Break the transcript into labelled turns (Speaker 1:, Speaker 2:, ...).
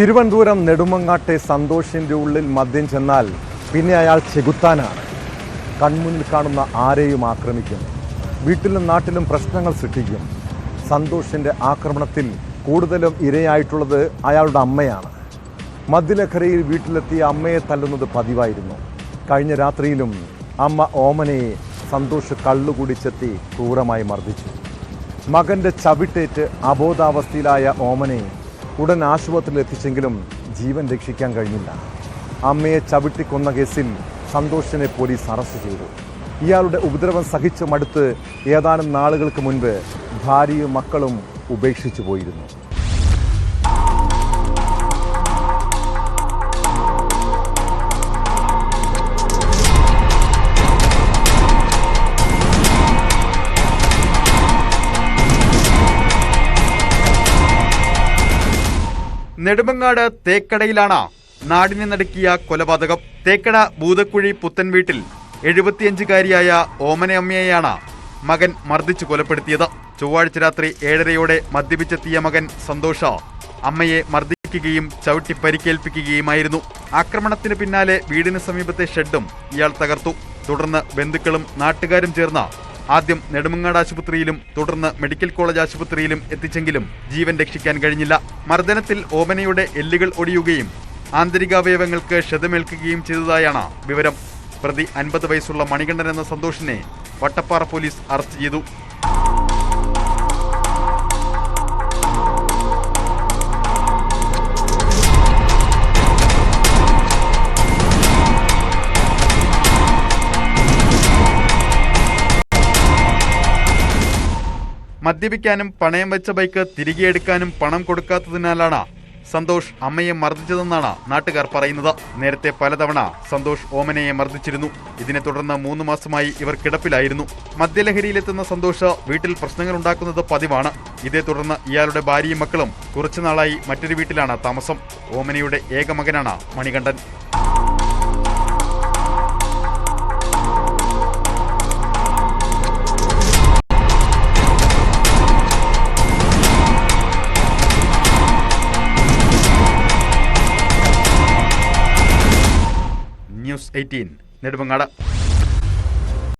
Speaker 1: തിരുവനന്തപുരം നെടുമങ്ങാട്ടെ സന്തോഷിന്റെ ഉള്ളിൽ മദ്യം ചെന്നാൽ പിന്നെ അയാൾ ചെകുത്താനാണ്. കൺമുന്നിൽ കാണുന്ന ആരെയും ആക്രമിക്കും. വീട്ടിലും നാട്ടിലും പ്രശ്നങ്ങൾ സൃഷ്ടിക്കും. സന്തോഷിന്റെ ആക്രമണത്തിൽ കൂടുതലും ഇരയായിട്ടുള്ളത് അയാളുടെ അമ്മയാണ്. മദ്യലഹരയിൽ വീട്ടിലെത്തിയ അമ്മയെ തല്ലുന്നത് പതിവായിരുന്നു. കഴിഞ്ഞ രാത്രിയിലും അമ്മ ഓമനയെ സന്തോഷ് കള്ളുകുടിച്ചെത്തി ക്രൂരമായി മർദ്ദിച്ചു. മകന്റെ ചവിട്ടേറ്റ് അബോധാവസ്ഥയിലായ ഓമനെ ഉടൻ ആശുപത്രിയിൽ എത്തിച്ചെങ്കിലും ജീവൻ രക്ഷിക്കാൻ കഴിഞ്ഞില്ല. അമ്മയെ ചവിട്ടിക്കൊന്ന കേസിൽ സന്തോഷിനെ പോലീസ് അറസ്റ്റ് ചെയ്തു. ഇയാളുടെ ഉപദ്രവം സഹിച്ചു മടുത്ത് ഏതാനും നാളുകൾക്ക് മുൻപ് ഭാര്യയും മക്കളും ഉപേക്ഷിച്ചു പോയിരുന്നു.
Speaker 2: നെടുമങ്ങാട് തേക്കടയിലാണ് നാടിനെ നടുക്കിയ കൊലപാതകം. തേക്കട ഭൂതക്കുഴി പുത്തൻ വീട്ടിൽ എഴുപത്തിയഞ്ചുകാരിയായ ഓമനയമ്മയെയാണ് മകൻ മർദ്ദിച്ചു കൊലപ്പെടുത്തിയത്. ചൊവ്വാഴ്ച രാത്രി ഏഴരയോടെ മദ്യപിച്ചെത്തിയ മകൻ സന്തോഷ അമ്മയെ മർദ്ദിക്കുകയും ചവിട്ടി പരിക്കേൽപ്പിക്കുകയുമായിരുന്നു. ആക്രമണത്തിന് പിന്നാലെ വീടിന് സമീപത്തെ ഷെഡും ഇയാൾ തകർത്തു. തുടർന്ന് ബന്ധുക്കളും നാട്ടുകാരും ചേർന്ന് ആദ്യം നെടുമങ്ങാട് ആശുപത്രിയിലും തുടർന്ന് മെഡിക്കൽ കോളേജ് ആശുപത്രിയിലും എത്തിച്ചെങ്കിലും ജീവൻ രക്ഷിക്കാൻ കഴിഞ്ഞില്ല. മർദ്ദനത്തിൽ ഓമനയുടെ എല്ലുകൾ ഒടിയുകയും ആന്തരികാവയവങ്ങൾക്ക് ക്ഷതമേൽക്കുകയും ചെയ്തതായാണ് വിവരം. പ്രതി അൻപത് വയസ്സുള്ള മണികണ്ഠൻ എന്ന സന്തോഷിനെ വട്ടപ്പാറ പോലീസ് അറസ്റ്റ് ചെയ്തു. മദ്യപിക്കാനും പണയം വെച്ച ബൈക്ക് തിരികെ എടുക്കാനും പണം കൊടുക്കാത്തതിനാലാണ് സന്തോഷ് അമ്മയെ മർദ്ദിച്ചതെന്നാണ് നാട്ടുകാർ പറയുന്നത്. നേരത്തെ പലതവണ സന്തോഷ് ഓമനയെ മർദ്ദിച്ചിരുന്നു. ഇതിനെ തുടർന്ന് മൂന്ന് മാസമായി ഇവർ കിടപ്പിലായിരുന്നു. മദ്യലഹരിയിലെത്തുന്ന സന്തോഷ് വീട്ടിൽ പ്രശ്നങ്ങൾ ഉണ്ടാക്കുന്നത് പതിവാണ്. ഇതേ തുടർന്ന് ഇയാളുടെ ഭാര്യയും മക്കളും കുറച്ചുനാളായി മറ്റൊരു വീട്ടിലാണ് താമസം. ഓമനയുടെ ഏക മകനാണ് മണികണ്ഠൻ. News eighteen Nedumangad